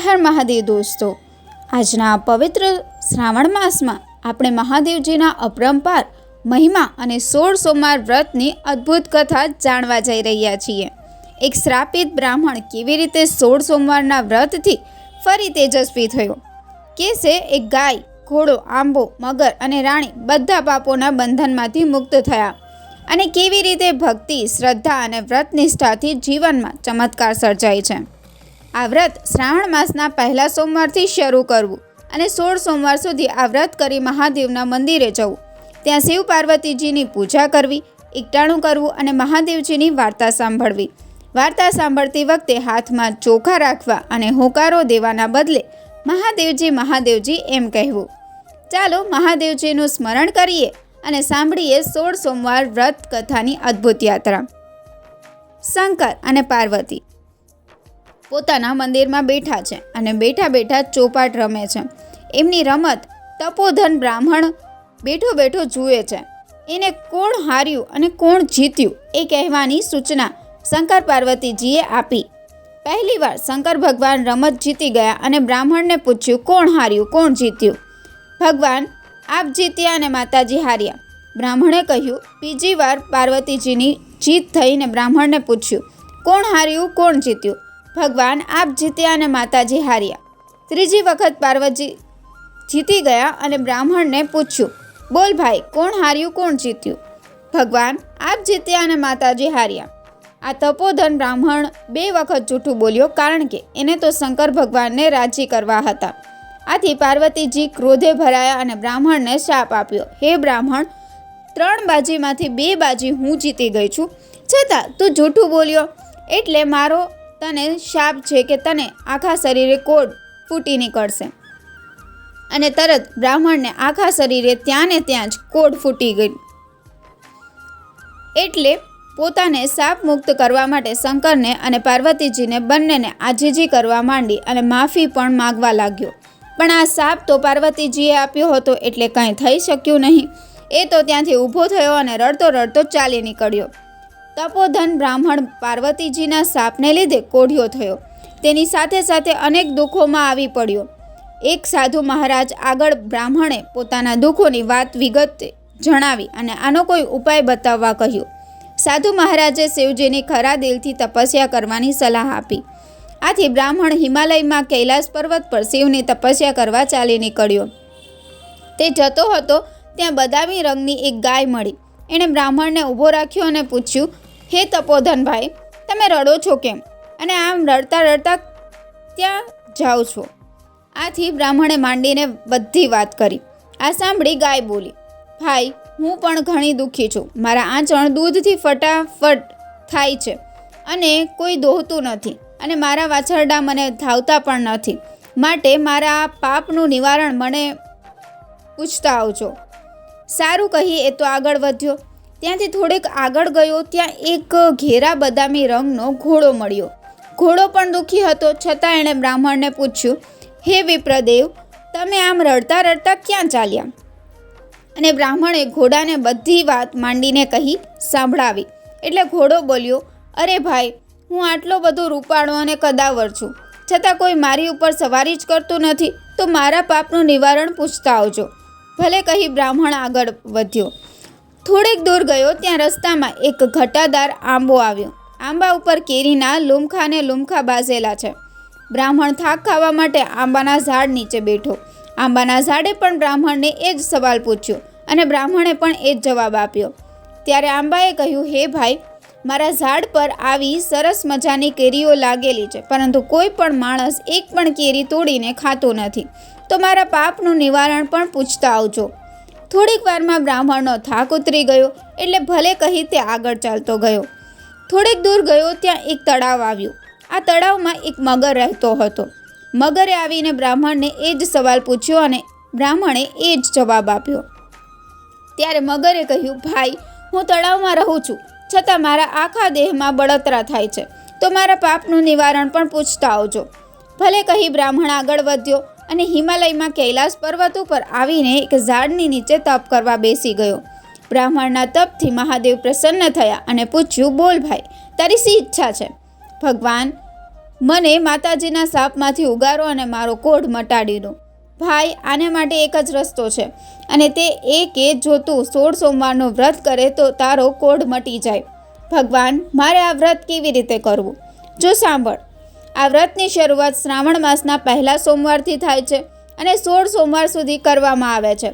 હર મહાદેવ દોસ્તો. આજના પવિત્ર શ્રાવણ માસમાં આપણે મહાદેવજીના અપરંપાર, મહિમા અને સોળ સોમવાર વ્રતની અદ્ભુત કથા જાણવા જઈ રહ્યા છીએ. એક શ્રાપિત બ્રાહ્મણ કેવી રીતે સોળ સોમવારના વ્રતથી ફરી તેજસ્વી થયો? કેસે એક ગાય, ઘોડો, આંબો, મગર અને રાણી બધા પાપોના બંધનમાંથી મુક્ત થયા અને કેવી રીતે ભક્તિ, શ્રદ્ધા અને વ્રત નિષ્ઠાથી જીવનમાં ચમત્કાર સર્જાય છે. આ વ્રત શ્રાવણ માસના પહેલા સોમવારથી શરૂ કરવું અને સોળ સોમવાર સુધી આ વ્રત કરી મહાદેવના મંદિરે જવું. ત્યાં શિવ પાર્વતીજીની પૂજા કરવી, એકટાણું કરવું અને મહાદેવજીની વાર્તા સાંભળવી. વાર્તા સાંભળતી વખતે હાથમાં ચોખા રાખવા અને હોકારો દેવાના બદલે મહાદેવજી મહાદેવજી એમ કહેવું. ચાલો મહાદેવજીનું સ્મરણ કરીએ અને સાંભળીએ સોળ સોમવાર વ્રત કથાની અદ્ભુત યાત્રા. શંકર અને પાર્વતી પોતાના મંદિરમાં બેઠા છે અને બેઠા બેઠા ચોપાટ રમે છે. એમની રમત તપોધન બ્રાહ્મણ બેઠો બેઠો જુએ છે. એને કોણ હાર્યું અને કોણ જીત્યું એ કહેવાની સૂચના શંકર પાર્વતીજીએ આપી. પહેલીવાર શંકર ભગવાન રમત જીતી ગયા અને બ્રાહ્મણને પૂછ્યું, કોણ હાર્યું? કોણ જીત્યું? ભગવાન, આપ જીત્યા અને માતાજી હાર્યા. બ્રાહ્મણે કહ્યું, બીજી વાર પાર્વતીજીની જીત થઈને બ્રાહ્મણને પૂછ્યું, કોણ હાર્યું? કોણ જીત્યું? ભગવાન આપ જીત્યા અને માતાજી હાર્યા. ત્રીજી વખત પાર્વતી જીતી ગયા અને બ્રાહ્મણને પૂછ્યું, બોલ ભાઈ, કોણ હાર્યું, કોણ જીત્યું? ભગવાન, આપ જીત્યા અને માતાજી હાર્યા. આ તપોધન બ્રાહ્મણ બે વખત જૂઠું બોલ્યો કારણ કે એને તો શંકર ભગવાનને રાજી કરવા હતા. આથી પાર્વતીજી ક્રોધે ભરાયા અને બ્રાહ્મણને શાપ આપ્યો. હે બ્રાહ્મણ, ત્રણ બાજીમાંથી બે બાજી હું જીતી ગઈ છું. છતાં તું જૂઠું બોલ્યો. એટલે મારો તને શાપ છે કે તને આખા શરીરે કોડ ફૂટી નીકળશે. અને તરત બ્રાહ્મણને આખા શરીરે ત્યાં ને ત્યાં જ કોડ ફૂટી ગઈ એટલે પોતાને શાપ મુક્ત કરવા માટે શંકરને અને પાર્વતીજીને બંનેને આજીજી કરવા માંડી અને માફી પણ માગવા લાગ્યો. પણ આ શાપ તો પાર્વતીજીએ આપ્યો હતો એટલે કંઈ થઈ શક્યું નહીં. એ તો ત્યાંથી ઊભો થયો અને રડતો રડતો ચાલી નીકળ્યો. તપોધન બ્રાહ્મણ પાર્વતીજીના શાપને લીધે કોઢિયો થયો. તેની સાથે સાથે અનેક દુઃખોમાં આવી પડ્યો. એક સાધુ મહારાજ આગળ બ્રાહ્મણે પોતાના દુઃખોની વાત વિગતે જણાવી અને આનો કોઈ ઉપાય બતાવવા કહ્યું. સાધુ મહારાજે શિવજીની ખરા દિલથી તપસ્યા કરવાની સલાહ આપી. આથી બ્રાહ્મણ હિમાલયમાં કૈલાસ પર્વત પર શિવની તપસ્યા કરવા ચાલી નીકળ્યો. તે જતો હતો, ત્યાં બદામી રંગની એક ગાય મળી. એણે બ્રાહ્મણને ઊભો રાખ્યો અને પૂછ્યું, હે તપોધનભાઈ, તમે રડો છો કેમ? અને આમ રડતા રડતા ત્યાં જાઓ છો? આથી બ્રાહ્મણે માંડીને બધી વાત કરી. આ સાંભળી ગાય બોલી, ભાઈ, હું પણ ઘણી દુઃખી છું. મારા આંચણ દૂધથી ફટાફટ થાય છે અને કોઈ દોહતું નથી અને મારા વાછરડા મને ધાવતા પણ નથી. માટે મારા પાપનું નિવારણ મને પૂછતા આવજો. સારું કહી એ તો આગળ વધ્યો. ત્યાંથી થોડેક આગળ ગયો, ત્યાં એક ઘેરા બદામી રંગનો ઘોડો મળ્યો. ઘોડો પણ દુઃખી હતો, છતાં એણે બ્રાહ્મણને પૂછ્યું, હે વિપ્રદેવ, તમે આમ રડતા રડતા ક્યાં ચાલ્યા? અને બ્રાહ્મણે ઘોડાને બધી વાત માંડીને કહી સાંભળાવી. એટલે ઘોડો બોલ્યો, અરે ભાઈ, હું આટલો બધો રૂપાળો અને કદાવર છું. છતાં કોઈ મારી ઉપર સવારી જ કરતું નથી, તો મારા પાપનું નિવારણ પૂછતા આવજો. ભલે કહી બ્રાહ્મણ આગળ વધ્યો. થોડેક દૂર ગયો ત્યાં રસ્તામાં એક ઘટાદાર આંબો આવ્યો. આંબા ઉપર કેરીના લુમખા ને લુમખા બાઝેલા છે. બ્રાહ્મણ થાક ખાવા માટે આંબાના ઝાડ નીચે બેઠો. આંબાના ઝાડે પણ બ્રાહ્મણને એ જ સવાલ પૂછ્યો અને બ્રાહ્મણે પણ એ જ જવાબ આપ્યો. ત્યારે આંબાએ કહ્યું, હે ભાઈ, મારા ઝાડ પર આવી સરસ મજાની કેરીઓ લાગેલી છે, પરંતુ કોઈ પણ માણસ એક પણ કેરી તોડીને ખાતો નથી. તો મારા પાપનું નિવારણ પણ પૂછતા આવજો. થોડીક વારમાં બ્રાહ્મણનો થાક ઉતરી ગયો એટલે ભલે કહી તે આગળ ચાલતો ગયો. થોડેક દૂર ગયો ત્યાં એક તળાવ આવ્યું. આ તળાવમાં એક મગર રહેતો હતો. મગરે આવીને બ્રાહ્મણને એ જ સવાલ પૂછ્યો અને બ્રાહ્મણે એ જ જવાબ આપ્યો. ત્યારે મગરે કહ્યું, ભાઈ, હું તળાવમાં રહું છું. છતાં મારા આખા દેહમાં બળતરા થાય છે. તો મારા પાપનું નિવારણ પણ પૂછતા આવજો. ભલે કહી બ્રાહ્મણ આગળ વધ્યો અને હિમાલયમાં કૈલાસ પર્વત ઉપર આવીને એક ઝાડની નીચે તપ કરવા બેસી ગયો. બ્રાહ્મણના તપથી મહાદેવ પ્રસન્ન થયા અને પૂછ્યું, બોલ ભાઈ, તારી શી ઈચ્છા છે? ભગવાન, મને માતાજીના સાપમાંથી ઉગારો અને મારો કોઢ મટાડી દો. ભાઈ, આને માટે એક જ રસ્તો છે અને તે એ કે જો તું સોળ સોમવારનું વ્રત કરે તો તારો કોઢ મટી જાય. ભગવાન, મારે આ વ્રત કેવી રીતે કરવું? જો સાંભળ આ વ્રતની શરૂઆત શ્રાવણ માસના પહેલા સોમવારથી થાય છે અને સોળ સોમવાર સુધી કરવામાં આવે છે.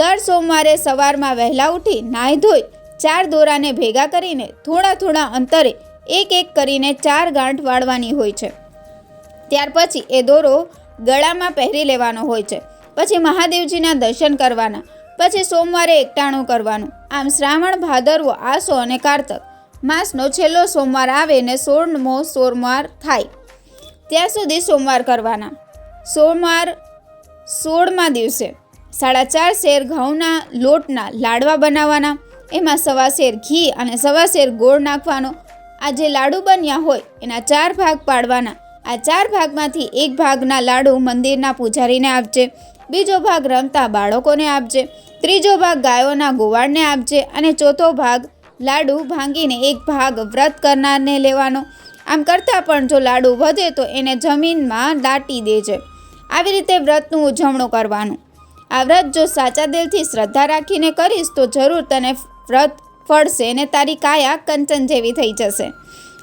દર સોમવારે સવારમાં વહેલા ઉઠી નાહી ધોઈ ચાર દોરાને ભેગા કરીને થોડા થોડા અંતરે એક એક કરીને ચાર ગાંઠ વાળવાની હોય છે. ત્યાર પછી એ દોરો ગળામાં પહેરી લેવાનો હોય છે. પછી મહાદેવજીના દર્શન કરવાના. પછી સોમવારે એકટાણું કરવાનું. આમ શ્રાવણ, ભાદરવો, આસો અને કારતક માસનો છેલ્લો સોમવાર આવે ને સોળમો સોમવાર થાય. ત્યાં સુધી સોમવાર કરવાના. સોમવાર સોળમા દિવસે સાડા ચાર શેર ઘઉંના લોટના લાડવા બનાવવાના. એમાં સવા શેર ઘી અને સવા શેર ગોળ નાખવાનો. આ જે લાડુ બન્યા હોય એના ચાર ભાગ પાડવાના. આ ચાર ભાગમાંથી એક ભાગના લાડુ મંદિરના પૂજારીને આપજે. બીજો ભાગ રમતા બાળકોને આપજે. ત્રીજો ભાગ ગાયોના ગોવાળને આપજે અને ચોથો ભાગ લાડુ ભાંગીને એક ભાગ વ્રત કરનારને લેવાનો. આમ કરતાં પણ જો લાડુ વધે તો એને જમીનમાં દાટી દેજે. આવી રીતે વ્રતનું ઉજવણું કરવાનું. આ વ્રત જો સાચા દિલથી શ્રદ્ધા રાખીને કરીશ તો જરૂર તને વ્રત ફળશે ને તારી કાયા કંચન જેવી થઈ જશે.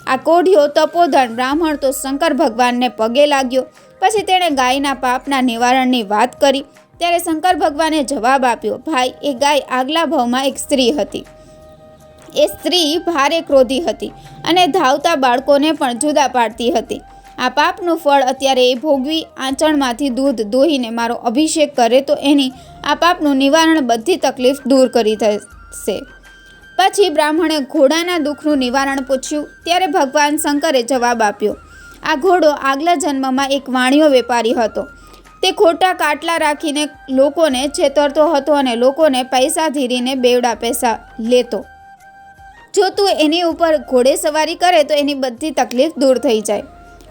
આ કોઢિયો તપોધન બ્રાહ્મણ તો શંકર ભગવાનને પગે લાગ્યો. પછી તેણે ગાયના પાપના નિવારણની વાત કરી. ત્યારે શંકર ભગવાને જવાબ આપ્યો, ભાઈ, એ ગાય આગલા ભાવમાં એક સ્ત્રી હતી. એ સ્ત્રી ભારે ક્રોધી હતી અને ધાવતા બાળકોને પણ જુદા પાડતી હતી. આ પાપનું ફળ અત્યારે એ ભોગવી આંચણમાંથી દૂધ દોહીને મારો અભિષેક કરે તો એની આ પાપનું નિવારણ બધી તકલીફ દૂર કરી થશે પછી બ્રાહ્મણે ઘોડાના દુઃખનું નિવારણ પૂછ્યું, ત્યારે ભગવાન શંકરે જવાબ આપ્યો, આ ઘોડો આગલા જન્મમાં એક વાણિયો વેપારી હતો. તે ખોટા કાટલા રાખીને લોકોને છેતરતો હતો અને લોકોને પૈસા ધીરીને બેવડા પૈસા લેતો. જો તું એની ઉપર ઘોડે સવારી કરે તો એની બધી તકલીફ દૂર થઈ જાય.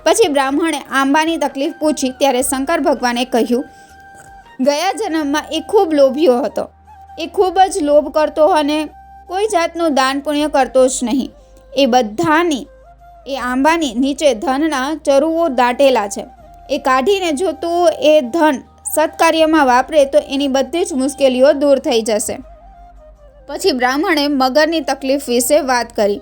પછી બ્રાહ્મણે આંબાની તકલીફ પૂછી ત્યારે શંકર ભગવાને કહ્યું, ગયા જન્મમાં એ ખૂબ લોભિયો હતો. એ ખૂબ જ લોભ કરતો અને કોઈ જાતનું દાન પુણ્ય કરતો જ નહીં. એ બધાની, એ આંબાની નીચે ધનના ચરુઓ દાટેલા છે. એ કાઢીને જો તું એ ધન સત્કાર્યમાં વાપરે તો એની બધી જ મુશ્કેલીઓ દૂર થઈ જશે. પછી બ્રાહ્મણે મગરની તકલીફ વિશે વાત કરી.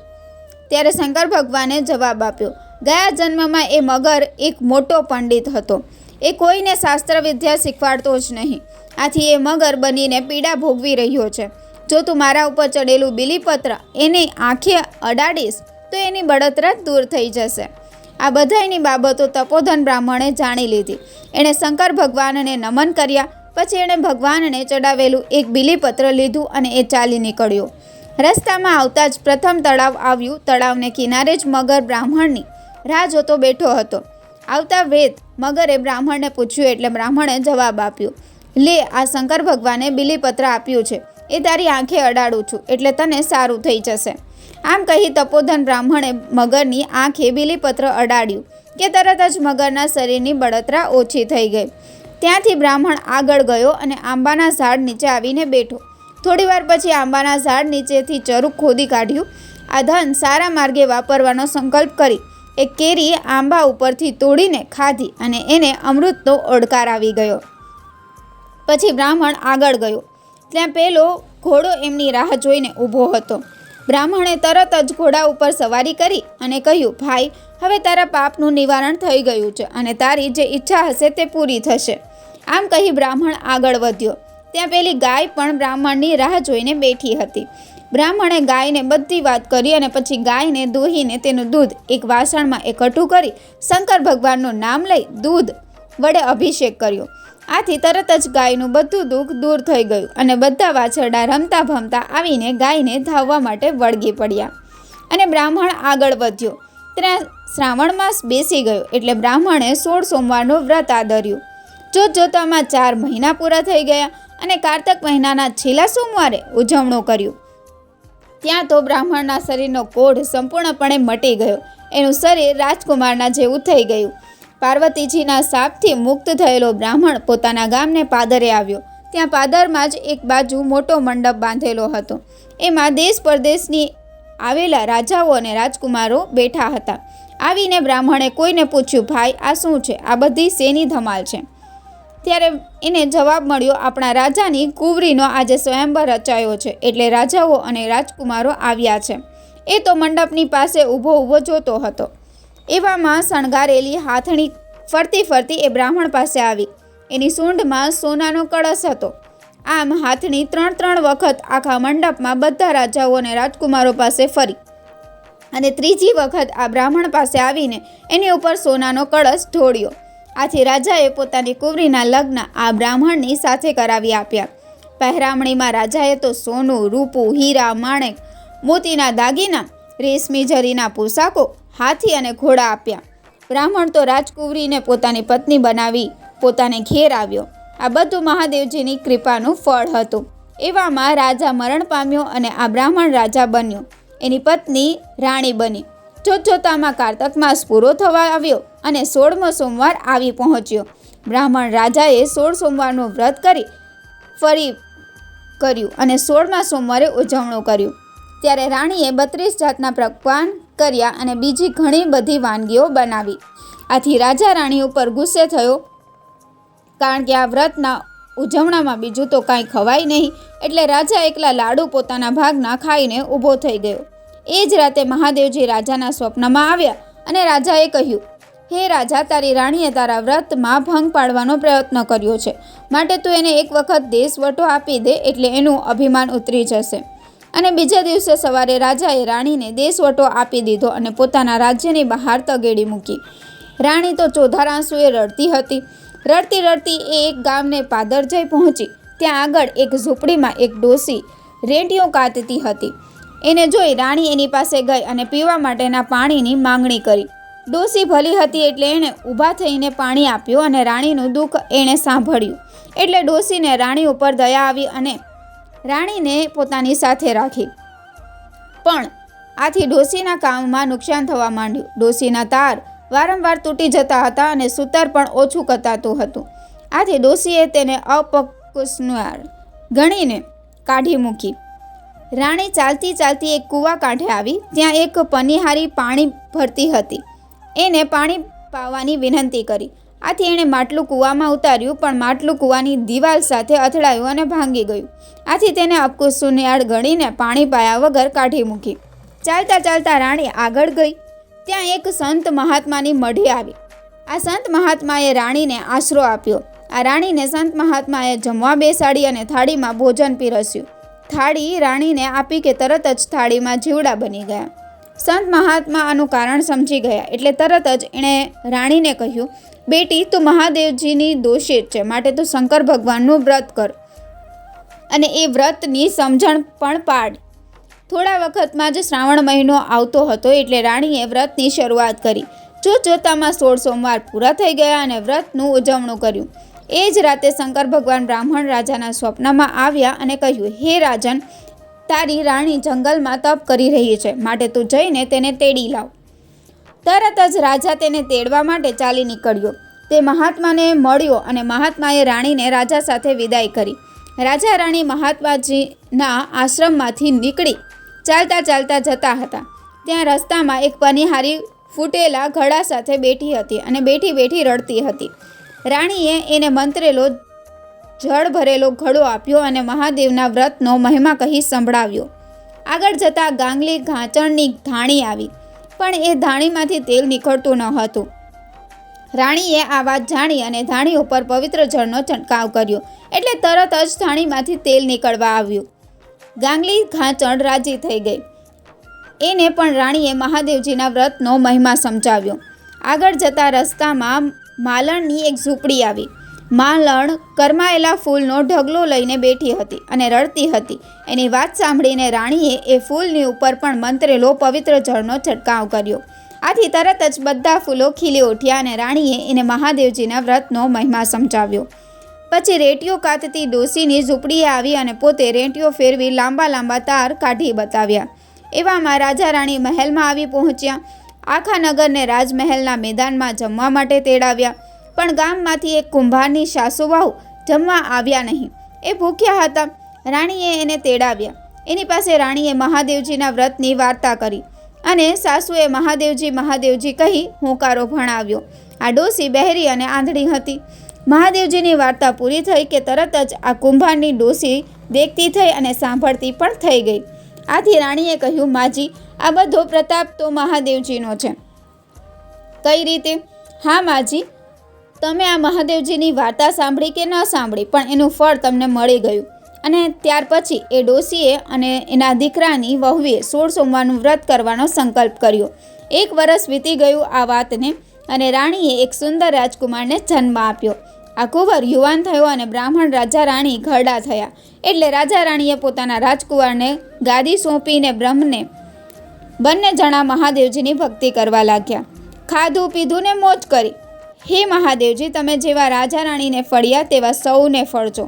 ત્યારે શંકર ભગવાને જવાબ આપ્યો, ગયા જન્મમાં એ મગર એક મોટો પંડિત હતો. એ કોઈને શાસ્ત્ર વિદ્યા શીખવાડતો જ નહીં. આથી એ મગર બનીને પીડા ભોગવી રહ્યો છે. જો તું મારા ઉપર ચડેલું બિલીપત્ર એની આંખે અડાડીશ, તો એની બળતરા દૂર થઈ જશે. આ બધાયની બાબતો તપોધન બ્રાહ્મણે જાણી લીધી. એણે શંકર ભગવાનને નમન કર્યા પછી એણે ભગવાનને ચડાવેલું એક બિલીપત્ર લીધું અને એ ચાલી નીકળ્યો. રસ્તામાં આવતા જ પ્રથમ તળાવ આવ્યું. તળાવને કિનારે જ મગર બ્રાહ્મણની રાહ જોતો બેઠો હતો. આવતા વેદ મગરે બ્રાહ્મણને પૂછ્યું એટલે બ્રાહ્મણે જવાબ આપ્યો, લે, આ શંકર ભગવાને બિલીપત્ર આપ્યું છે. એ તારી આંખે અડાડું છું, એટલે તને સારું થઈ જશે. આમ કહી તપોધન બ્રાહ્મણે મગરની આંખે બિલીપત્ર અડાડ્યું, કે તરત જ મગરના શરીરની બળતરા ઓછી થઈ ગઈ. ત્યાંથી બ્રાહ્મણ આગળ ગયો અને આંબાના ઝાડ નીચે આવીને બેઠો. થોડીવાર પછી આંબાના ઝાડ નીચેથી ચરૂક ખોદી કાઢ્યું. આ ધન સારા માર્ગે વાપરવાનો સંકલ્પ કરી. એ કેરી આંબા ઉપરથી તોડીને ખાધી અને એને અમૃતનો ઓડકાર આવી ગયો. પછી બ્રાહ્મણ આગળ ગયો. ત્યાં પેલો ઘોડો એમની રાહ જોઈને ઊભો હતો. બ્રાહ્મણે તરત જ ઘોડા ઉપર સવારી કરી અને કહ્યું, ભાઈ, હવે તારા પાપનું નિવારણ થઈ ગયું છે અને તારી જે ઈચ્છા હશે તે પૂરી થશે. આમ કહી બ્રાહ્મણ આગળ વધ્યો. ત્યાં પેલી ગાય પણ બ્રાહ્મણની રાહ જોઈને બેઠી હતી. બ્રાહ્મણે ગાયને બધી વાત કરી અને પછી ગાયને દોહીને તેનું દૂધ એક વાસણમાં એકઠું કરી શંકર ભગવાનનું નામ લઈ દૂધ વડે અભિષેક કર્યો. આથી તરત જ ગાયનું બધું દુઃખ દૂર થઈ ગયું અને બધા વાછરડા રમતા ભમતા આવીને ગાયને ધાવવા માટે વળગી પડ્યા. અને બ્રાહ્મણ આગળ વધ્યો. ત્યાં શ્રાવણ માસ બેસી ગયો એટલે બ્રાહ્મણે સોળ સોમવારનું વ્રત આદર્યું. જોત જોતામાં ચાર મહિના પૂરા થઈ ગયા અને કારતક મહિનાના છેલ્લા સોમવારે ઉજવણું કર્યું. ત્યાં તો બ્રાહ્મણના શરીરનો કોઢ સંપૂર્ણપણે મટી ગયો. એનું શરીર રાજકુમારના જેવું થઈ ગયું. પાર્વતીજીના શાપથી મુક્ત થયેલો બ્રાહ્મણ પોતાના ગામને પાદરે આવ્યો. ત્યાં પાદરમાં જ એક બાજુ મોટો મંડપ બાંધેલો હતો. એમાં દેશ પરદેશની આવેલા રાજાઓ અને રાજકુમારો બેઠા હતા. આવીને બ્રાહ્મણે કોઈને પૂછ્યું, ભાઈ, આ શું છે? આ બધી શેની ધમાલ છે? ત્યારે એને જવાબ મળ્યો, આપણા રાજાની કુંવરીનો આજે સ્વયંવર રચાયો છે, એટલે રાજાઓ અને રાજકુમારો આવ્યા છે. એ તો મંડપની પાસે ઊભો ઊભો જોતો હતો. એવામાં શણગારેલી હાથણી ફરતી ફરતી એ બ્રાહ્મણ પાસે આવી. એની સૂંઢમાં સોનાનો કળશ હતો. આમ હાથણી ત્રણ ત્રણ વખત આખા મંડપમાં બધા રાજાઓ અને રાજકુમારો પાસે ફરી. અને ત્રીજી વખત આ બ્રાહ્મણ પાસે આવીને એની ઉપર સોનાનો કળશ ઢોળ્યો. આથી રાજાએ પોતાની કુંવરીના લગ્ન આ બ્રાહ્મણની સાથે કરાવી આપ્યા. પહેરામણીમાં રાજાએ તો સોનું, રૂપું, હીરા, માણેક, મોતીના દાગીના, રેશમી જરીના પોશાકો, હાથી અને ઘોડા આપ્યા. બ્રાહ્મણ તો રાજકુંવરીને પોતાની પત્ની બનાવી, પોતાને ઘેર આવ્યો. આ બધું મહાદેવજીની કૃપાનું ફળ હતું. એવામાં રાજા મરણ પામ્યો અને આ બ્રાહ્મણ રાજા બન્યો. એની પત્ની રાણી બની. જોતજોતામાં કારતક માસ પૂરો થવા આવ્યો. અને સોળમો સોમવાર આવી પહોંચ્યો. બ્રાહ્મણ રાજાએ સોળ સોમવારનું વ્રત કરી ફરી કર્યું અને સોળમા સોમવારે ઉજવણું કર્યું. ત્યારે રાણીએ બત્રીસ જાતના પકવાન કર્યા અને બીજી ઘણી બધી વાનગીઓ બનાવી. આથી રાજા રાણી ઉપર ગુસ્સે થયો, કારણ કે આ વ્રતના ઉજવણામાં બીજું તો કાંઈ ખવાય નહીં, એટલે રાજા એકલા લાડુ પોતાના ભાગના ખાઈને ઊભો થઈ ગયો. એ જ રાતે મહાદેવજી રાજાના સ્વપ્નમાં આવ્યા અને રાજાએ કહ્યું હે રાજા, તારી રાણીએ તારા વ્રતમાં ભંગ પાડવાનો પ્રયત્ન કર્યો છે. માટે તું એને એક વખત દેશવટો આપી દે એટલે એનું અભિમાન ઉતરી જશે. અને બીજા દિવસે સવારે રાજાએ રાણીને દેશવટો આપી દીધો અને પોતાના રાજ્યની બહાર તગેડી મૂકી. રાણી તો ચોધાર આંસુએ રડતી હતી. રડતી રડતી એ એક ગામને પાદર જઈ પહોંચી. ત્યાં આગળ એક ઝૂંપડીમાં એક ડોસી રેંટીઓ કાતતી હતી. એને જોઈ રાણી એની પાસે ગઈ અને પીવા માટેના પાણીની માંગણી કરી. ડોસી ભલી હતી એટલે એણે ઊભા થઈને પાણી આપ્યું અને રાણીનું દુઃખ એણે સાંભળ્યું. એટલે ડોસીને રાણી ઉપર દયા આવી અને રાણીને પોતાની સાથે રાખી. પણ આથી ડોસીના કામમાં નુકસાન થવા માંડ્યું. ડોસીના તાર વારંવાર તૂટી જતા હતા અને સૂતર પણ ઓછું કતાતું હતું. આથી ડોસીએ તેને અપકુસ્નાર ગણીને કાઢી મૂકી. રાણી ચાલતી ચાલતી એક કૂવા કાંઠે આવી, ત્યાં એક પનિહારી પાણી ભરતી હતી. એને પાણી પાવાની વિનંતી કરી. આથી એણે માટલું કૂવામાં ઉતાર્યું, પણ માટલું કૂવાની દિવાલ સાથે અથડાયું અને ભાંગી ગયું. આથી તેને અપકુસુનિયાળ ગણીને પાણી પાયા વગર કાઢી મૂકી. ચાલતા ચાલતા રાણી આગળ ગઈ. ત્યાં એક સંત મહાત્માની મઢી આવી. આ સંત મહાત્માએ રાણીને આશરો આપ્યો. આ રાણીને સંત મહાત્માએ જમવા બેસાડી અને થાળીમાં ભોજન પીરસ્યું. થાળી રાણીને આપી કે તરત જ થાળીમાં જીવડા બની ગયા. સંત મહાત્મા આનું કારણ સમજી ગયા. એટલે તરત જ એણે રાણીને કહ્યું, બેટી, તું મહાદેવજીની દોષિત છે, માટે તું શંકર ભગવાનનું વ્રત કર અને એ વ્રતની સમજણ પણ પાડ. થોડા વખતમાં જ શ્રાવણ મહિનો આવતો હતો, એટલે રાણીએ વ્રતની શરૂઆત કરી. જો જોતામાં સોળ સોમવાર પૂરા થઈ ગયા અને વ્રતનું ઉજવણું કર્યું. એ જ રાતે શંકર ભગવાન બ્રાહ્મણ રાજાના સ્વપ્નમાં આવ્યા અને કહ્યું, હે રાજન તારી રાણી જંગલમાં તપ કરી રહી છે. માટે તું જઈને તેને તેડી લાવ. તરત જ રાજા તેને તેડવા માટે ચાલી નીકળ્યો. તે મહાત્માને મળ્યો અને મહાત્માએ રાણીને રાજા સાથે વિદાય કરી. રાજા રાણી મહાત્માજીના આશ્રમમાંથી નીકળી ચાલતા ચાલતા જતા હતા. ત્યાં રસ્તામાં એક પનિહારી ફૂટેલા ઘડા સાથે બેઠી હતી અને બેઠી બેઠી રડતી હતી. રાણીએ એને મંત્રેલો જળ ભરેલો ઘડો આપ્યો અને મહાદેવના વ્રતનો મહિમા કહી સંભળાવ્યો. આગળ જતાં ગાંગલી ઘાંચણની ધાણી આવી, પણ એ ધાણીમાંથી તેલ નીકળતું ન હતું. રાણીએ આ વાત જાણી અને ધાણી ઉપર પવિત્ર જળનો છંટકાવ કર્યો, એટલે તરત જ ધાણીમાંથી તેલ નીકળવા આવ્યું. ગાંગલી ઘાંચણ રાજી થઈ ગઈ. એને પણ રાણીએ મહાદેવજીના વ્રતનો મહિમા સમજાવ્યો. આગળ જતા રસ્તામાં માલણની એક ઝૂંપડી આવી. માલણ કરમાયેલા ફૂલનો ઢગલો લઈને બેઠી હતી અને રડતી હતી. એની વાત સાંભળીને રાણીએ એ ફૂલની ઉપર પણ મંત્રેલો પવિત્ર જળનો છંટકાવ કર્યો. આથી તરત જ બધા ફૂલો ખીલી ઉઠ્યા અને રાણીએ એને મહાદેવજીના વ્રતનો મહિમા સમજાવ્યો. પછી રેટીઓ કાતતી ડોસીની ઝૂંપડીએ આવી અને પોતે રેટીઓ ફેરવી લાંબા લાંબા તાર કાઢી બતાવ્યા. એવામાં રાજા રાણી મહેલમાં આવી પહોંચ્યા. આખા નગરને રાજમહેલના મેદાનમાં જમવા માટે તેડાવ્યા. પણ ગામમાંથી એક કુંભારની સાસુવાહુ જમવા આવ્યા નહીં. એ ભૂખ્યા હતા. રાણીએ એને તેડાવ્યા. એની પાસે રાણીએ મહાદેવજીના વ્રતની વાર્તા કરી અને સાસુએ મહાદેવજી મહાદેવજી કહી હોંકારો ભણાવ્યો. આ ડોસી બહેરી અને આંધળી હતી. મહાદેવજીની વાર્તા પૂરી થઈ કે તરત જ આ કુંભારની ડોસી દેખતી થઈ અને સાંભળતી પણ થઈ ગઈ. આથી રાણીએ કહ્યું, માજી, આ બધો પ્રતાપ તો મહાદેવજીનો છે. કઈ રીતે? હા, માજી. તમે આ મહાદેવજીની વાર્તા સાંભળી કે ન સાંભળી, પણ એનું ફળ તમને મળી ગયું. અને ત્યાર પછી એ ડોસીએ અને એના દીકરાની વહુએ સોળ સોમવારનું વ્રત કરવાનો સંકલ્પ કર્યો. એક વર્ષ વીતી ગયું આ વાતને અને રાણીએ એક સુંદર રાજકુમારને જન્મ આપ્યો. આ કુંવર યુવાન થયો અને બ્રાહ્મણ રાજા રાણી ઘરડા થયા. એટલે રાજા રાણીએ પોતાના રાજકુમારને ગાદી સોંપીને બ્રહ્મને બંને જણા મહાદેવજીની ભક્તિ કરવા લાગ્યા. ખાધું પીધું ને મોજ કરી. હે મહાદેવજી તમે જેવા રાજા રાણીને ફળ્યા તેવા સૌને ફળજો.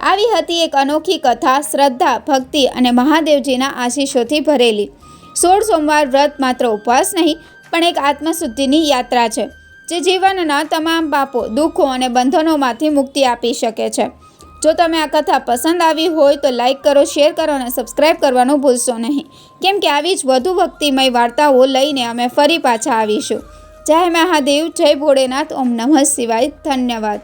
આવી હતી એક અનોખી કથા, શ્રદ્ધા, ભક્તિ અને મહાદેવજીના આશીષોથી ભરેલી. સોળ સોમવાર વ્રત માત્ર ઉપવાસ નહીં, પણ એક આત્મશુદ્ધિની યાત્રા છે, જે જીવનના તમામ પાપો, દુઃખો અને બંધનોમાંથી મુક્તિ આપી શકે છે. જો તમે આ કથા પસંદ આવી હોય તો લાઈક કરો, શેર કરો અને સબસ્ક્રાઈબ કરવાનું ભૂલશો નહીં. કેમ કે આવી જ વધુ ભક્તિમય વાર્તાઓ લઈને અમે ફરી પાછા આવીશું. જય મહાદેવ જય ભોળેનાથ ઓમ નમઃ શિવાય ધન્યવાદ.